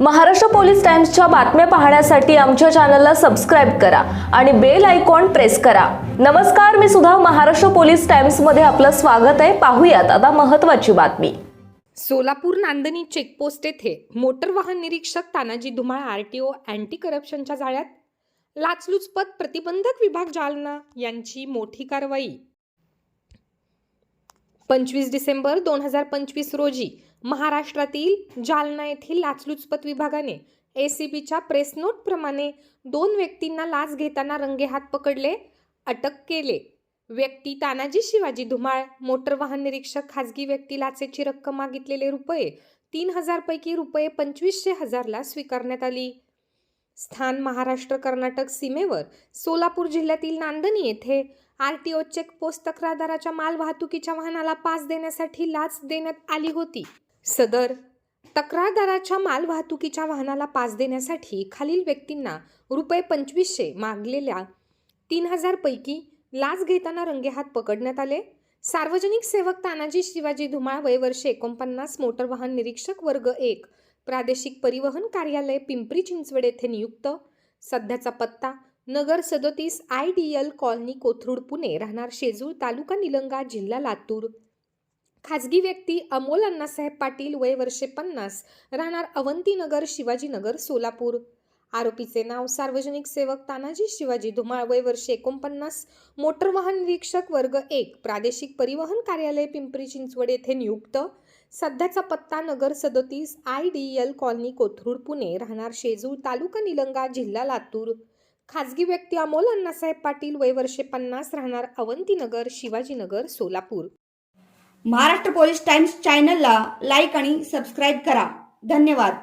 Maharashtra police टाइम्सच्या बातम्या पाहण्यासाठी आमच्या चॅनलला सबस्क्राईब करा आणि बेल आयकॉन प्रेस करा. नमस्कार मी सुद्धा महाराष्ट्र पोलीस टाइम्समध्ये आपलं स्वागत आहे. पाहूयात आता महत्वाची बातमी. सोलापूर नांदणी चेकपोस्ट येथे मोटर वाहन निरीक्षक तानाजी धुमाळ आरटीओ अँटी करप्शनच्या जाळ्यात लाचलुचपत प्रतिबंधक विभाग जालना यांची मोठी कारवाई. पंचवीस डिसेंबर दोन हजार पंचवीस रोजी महाराष्ट्रातील जालना येथील लाचलुचपत विभागाने ए सी बीच्या प्रेस नोटप्रमाणे दोन व्यक्तींना लाच घेताना रंगेहात पकडले अटक केले. व्यक्ती तानाजी शिवाजी धुमाळ मोटर वाहन निरीक्षक खाजगी व्यक्ती लाचेची रक्कम मागितलेले रुपये तीन हजारपैकी रुपये पंचवीसशे हजारला स्वीकारण्यात आली. स्थान महाराष्ट्र कर्नाटक सीमेवर सोलापूर जिल्ह्यातील नांदणी येथे आर टी ओ चेकपोस्ट तक्रारदाराच्या माल वाहतुकीच्या वाहनाला पास देण्यासाठी लाच देण्यात आली होती. सदर तक्रारदाराच्या माल वाहतुकीच्या वाहनाला पास देण्यासाठी खालील व्यक्तींना रुपये पंचवीसशे मागलेल्या तीन हजारपैकी लाच घेताना रंगेहात पकडण्यात आले. सार्वजनिक सेवक तानाजी शिवाजी धुमाळ वय वर्ष एकोणपन्नास मोटर वाहन निरीक्षक वर्ग एक प्रादेशिक परिवहन कार्यालय पिंपरी चिंचवड येथे नियुक्त. सध्याचा पत्ता नगर सदोतीस I D L colony Kothrud Pune राहणार शेजूळ तालुका निलंगा जिल्हा लातूर. खाजगी व्यक्ती अमोल अण्णासाहेब पाटील वय वर्षे पन्नास राहणार अवंतीनगर शिवाजीनगर सोलापूर. आरोपीचे नाव सार्वजनिक सेवक तानाजी शिवाजी धुमाळ वय वर्षे एकोणपन्नास मोटर वाहन निरीक्षक वर्ग एक प्रादेशिक परिवहन कार्यालय पिंपरी चिंचवड येथे नियुक्त. सध्याचा पत्ता नगर सदोतीस I D L colony Kothrud Pune राहणार शेजूळ तालुका निलंगा जिल्हा लातूर. खाजगी व्यक्ती अमोल अण्णासाहेब पाटील वय वर्षे पन्नास राहणार अवंतीनगर शिवाजीनगर सोलापूर. महाराष्ट्र पोलीस टाइम्स चॅनलला लाईक आणि सबस्क्राईब करा. धन्यवाद.